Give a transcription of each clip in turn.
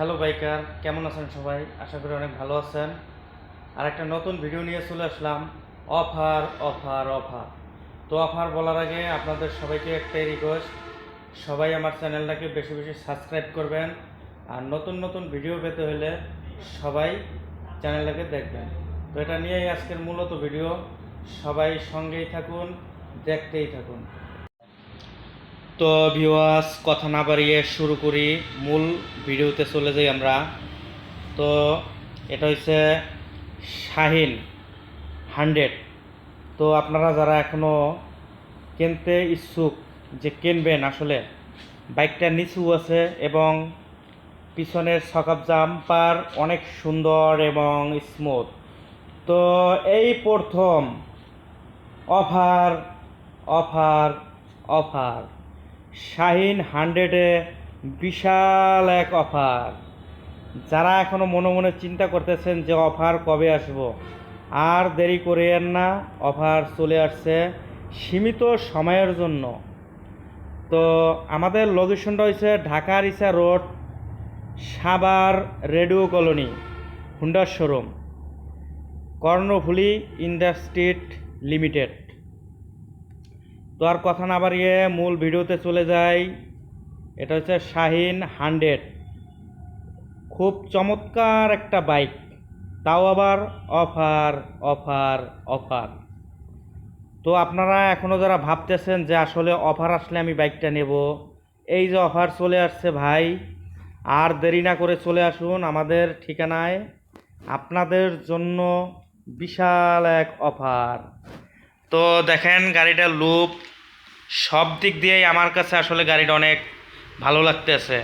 Hello biker, কেমন আছেন সবাই? আশা করি অনেক ভালো আছেন। আর একটা নতুন ভিডিও নিয়ে চলে আসলাম। Offer offer offer. তো অফার বলার আগে আপনাদের সবাইকে একটাই রিকোয়েস্ট সবাই আমার চ্যানেলটাকে বেশি বেশি সাবস্ক্রাইব করবেন। আর নতুন নতুন ভিডিও পেতে হলে সবাই চ্যানেলটাকে দেখবেন। তো এটা নিয়েই আজকের মূলত ভিডিও সবাই সঙ্গেই থাকুন, দেখতেই থাকুন। তো ভিউয়ার্স কথা না বাড়িয়ে শুরু করি। মূল ভিডিওতে চলে যাই আমরা। তো এটা হচ্ছে শাহিন হান্ড্রেড। তো আপনারা যারা এখনও কিনতে ইচ্ছুক যে কিনবেন আসলে, বাইকটা নিচু আছে এবং পিছনের সকাপ জাম্পার অনেক সুন্দর এবং স্মুথ তো এই প্রথম অফার অফার অফার শাহিন হান্ড্রেডে বিশাল এক অফার। যারা এখনও মনে মনে চিন্তা করতেছেন যে অফার কবে আসব, আর দেরি করিয়েন না, অফার চলে আসছে সীমিত সময়ের জন্য। তো আমাদের লোকেশনটা হচ্ছে ঢাকা রিসা রোড সাবার রেডিও কলোনি হুন্ডার শোরুম, কর্ণফুলি ইন্ডাস্ট্রিট লিমিটেড। তো আর কথা না বাড়িয়ে মূল ভিডিওতে চলে যাই। এটা হচ্ছে শাহিন হান্ড্রেড। খুব চমৎকার একটা বাইক। তাও আবার অফার অফার অফার। তো আপনারা এখনও যারা ভাবতেছেন যে আসলে অফার আসলে আমি বাইকটা নেব, এই যে অফার চলে আসছে ভাই, আর দেরি না করে চলে আসুন আমাদের ঠিকানায়। আপনাদের জন্য বিশাল এক অফার। তো দেখেন গাড়িটার লুপ সব দিক দিয়েই আমার কাছে আসলে গাড়িটা অনেক ভালো লাগতেছে।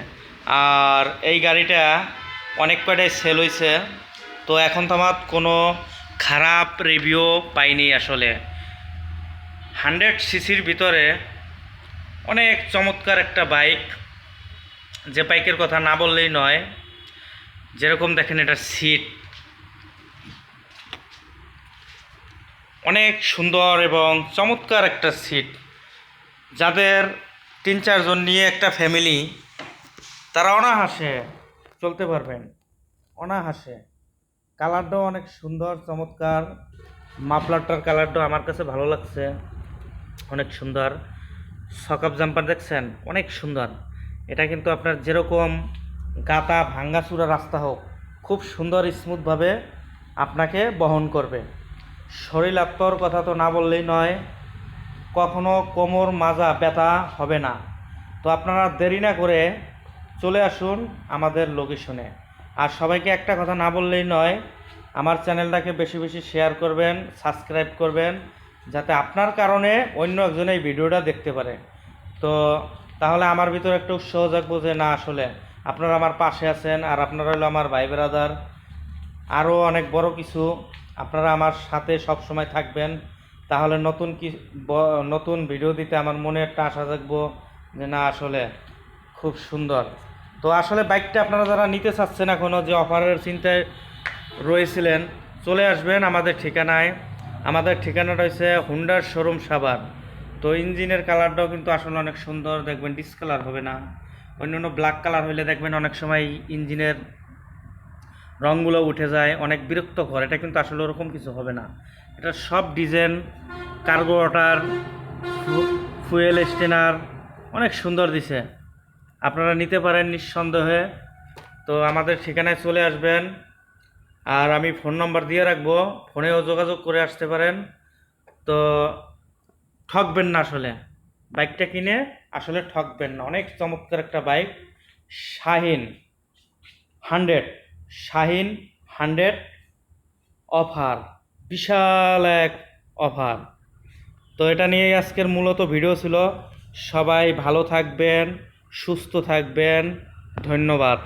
আর এই গাড়িটা অনেক কয়টাই সেল হয়েছে তো এখন তো আমার কোনো খারাপ রিভিউ পাইনি আসলে। হান্ড্রেড সিসির ভিতরে অনেক চমৎকার একটা বাইক যে বাইকের কথা না বললেই নয়। যেরকম দেখেন এটা সিট অনেক সুন্দর এবং চমৎকার একটা সিট যাদের তিন চারজন নিয়ে একটা ফ্যামিলি তারা অনাহাসে চলতে পারবেন। অনাহাসে। কালারটাও অনেক সুন্দর, চমৎকার। মাফলারটার কালারটাও আমার কাছে ভালো লাগছে। অনেক সুন্দর। সকাপ জাম্পার দেখছেন? অনেক সুন্দর। এটা কিন্তু আপনার যেরকম গাতা ভাঙ্গাচুরা রাস্তা হোক, খুব সুন্দর স্মুথভাবে আপনাকে বহন করবে। শরীর আত্মর কথা তো না বললেই নয়, কখনো কোমর মাজা ব্যথা হবে না। তো আপনারা দেরি না করে চলে আসুন আমাদের লোকেশনে আর সবাইকে একটা কথা না বললেই নয়, আমার চ্যানেলটাকে বেশি বেশি শেয়ার করবেন সাবস্ক্রাইব করবেন, যাতে আপনার কারণে অন্য একজন এই ভিডিওটা দেখতে পারে। তো তাহলে আমার ভিতরে একটা উৎসাহ জাগবো যে না, আসলে আপনারা আমার পাশে আছেন আর আপনারা হলো আমার ভাই ব্রাদার আরও অনেক বড় কিছু আপনারা আমার সাথে সব সময় থাকবেন। তাহলে নতুন কি নতুন ভিডিও দিতে আমার মনে একটা আশা থাকব যে না, আসলে খুব সুন্দর। তো আসলে বাইকটা আপনারা যারা নিতে চাচ্ছেন এখনও যে অফারের চিন্তায় রয়েছিলেন, চলে আসবেন আমাদের ঠিকানায়। আমাদের ঠিকানাটা হচ্ছে হুন্ডার শোরুম সাবার তো ইঞ্জিনের কালারটাও কিন্তু আসলে অনেক সুন্দর, দেখবেন ডিসকালার হবে না। অন্যান্য ব্ল্যাক কালার হইলে দেখবেন অনেক সময় ইঞ্জিনের রঙগুলো উঠে যায়, অনেক বিরক্ত করে এটা কিন্তু আসলে ওরকম কিছু হবে না। এটা সব design, cargo water fuel strainer, অনেক সুন্দর দিছে। আপনারা নিতে পারেন নিঃসন্দেহে। তো আমাদের ঠিকানায় চলে আসবেন। আর আমি ফোন নম্বর দিয়ে রাখব, ফোনেও যোগাযোগ করে আসতে পারেন। তো ঠকবেন না আসলে। বাইকটা কিনে আসলে ঠকবেন না। অনেক চমৎকার একটা bike, Shahin, hundred. Shahin hundred offer বিশাল এক অফার তো এটা নিয়ে আজকের মূলত ভিডিও ছিল। সবাই ভালো থাকবেন, সুস্থ থাকবেন। ধন্যবাদ।